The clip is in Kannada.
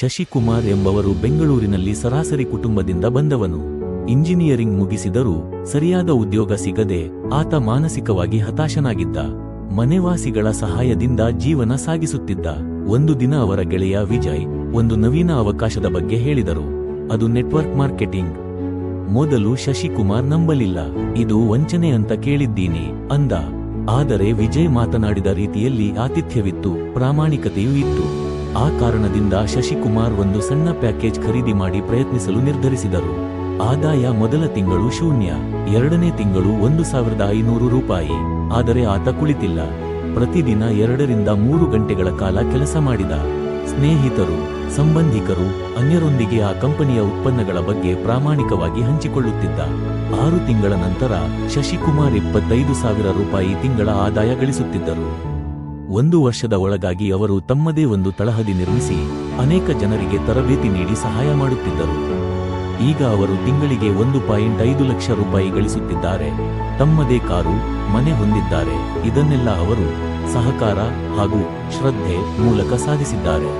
ಶಶಿಕುಮಾರ್ ಎಂಬವರು ಬೆಂಗಳೂರಿನಲ್ಲಿ ಸರಾಸರಿ ಕುಟುಂಬದಿಂದ ಬಂದವನು. ಇಂಜಿನಿಯರಿಂಗ್ ಮುಗಿಸಿದರೂ ಸರಿಯಾದ ಉದ್ಯೋಗ ಸಿಗದೆ ಆತ ಮಾನಸಿಕವಾಗಿ ಹತಾಶನಾಗಿದ್ದ. ಮನೆವಾಸಿಗಳ ಸಹಾಯದಿಂದ ಜೀವನ ಸಾಗಿಸುತ್ತಿದ್ದ. ಒಂದು ದಿನ ಅವರ ಗೆಳೆಯ ವಿಜಯ್ ಒಂದು ನವೀನ ಅವಕಾಶದ ಬಗ್ಗೆ ಹೇಳಿದರು. ಅದು ನೆಟ್ವರ್ಕ್ ಮಾರ್ಕೆಟಿಂಗ್. ಮೊದಲು ಶಶಿಕುಮಾರ್ ನಂಬಲಿಲ್ಲ. ಇದು ವಂಚನೆ ಅಂತ ಕೇಳಿದ್ದೀನಿ, ಅಂದ. ಆದರೆ ವಿಜಯ್ ಮಾತನಾಡಿದ ರೀತಿಯಲ್ಲಿ ಆತಿಥ್ಯವಿತ್ತು, ಪ್ರಾಮಾಣಿಕತೆಯೂ ಇತ್ತು. ಆ ಕಾರಣದಿಂದ ಶಶಿಕುಮಾರ್ ಒಂದು ಸಣ್ಣ ಪ್ಯಾಕೇಜ್ ಖರೀದಿ ಮಾಡಿ ಪ್ರಯತ್ನಿಸಲು ನಿರ್ಧರಿಸಿದರು. ಆದಾಯ ಮೊದಲ ತಿಂಗಳು ಶೂನ್ಯ, ಎರಡನೇ ತಿಂಗಳು ಒಂದು ಸಾವಿರದ ಐನೂರು ರೂಪಾಯಿ. ಆದರೆ ಆತ ಕುಳಿತಿಲ್ಲ. ಪ್ರತಿದಿನ ಎರಡರಿಂದ ಮೂರು ಗಂಟೆಗಳ ಕಾಲ ಕೆಲಸ ಮಾಡಿದ. ಸ್ನೇಹಿತರು, ಸಂಬಂಧಿಕರು, ಅನ್ಯರೊಂದಿಗೆ ಆ ಕಂಪನಿಯ ಉತ್ಪನ್ನಗಳ ಬಗ್ಗೆ ಪ್ರಾಮಾಣಿಕವಾಗಿ ಹಂಚಿಕೊಳ್ಳುತ್ತಿದ್ದ. ಆರು ತಿಂಗಳ ನಂತರ ಶಶಿಕುಮಾರ್ ಇಪ್ಪತ್ತೈದು ಸಾವಿರ ರೂಪಾಯಿ ತಿಂಗಳ ಆದಾಯ ಗಳಿಸುತ್ತಿದ್ದರು. ಒಂದು ವರ್ಷದ ಒಳಗಾಗಿ ಅವರು ತಮ್ಮದೇ ಒಂದು ತಳಹದಿ ನಿರ್ಮಿಸಿ ಅನೇಕ ಜನರಿಗೆ ತರಬೇತಿ ನೀಡಿ ಸಹಾಯ ಮಾಡುತ್ತಿದ್ದರು. ಈಗ ಅವರು ತಿಂಗಳಿಗೆ ಒಂದು ಪಾಯಿಂಟ್ ಐದು ಲಕ್ಷ ರೂಪಾಯಿ ಗಳಿಸುತ್ತಿದ್ದಾರೆ. ತಮ್ಮದೇ ಕಾರು, ಮನೆ ಹೊಂದಿದ್ದಾರೆ. ಇದನ್ನೆಲ್ಲ ಅವರು ಸಹಕಾರ ಹಾಗೂ ಶ್ರದ್ಧೆ ಮೂಲಕ ಸಾಧಿಸಿದ್ದಾರೆ.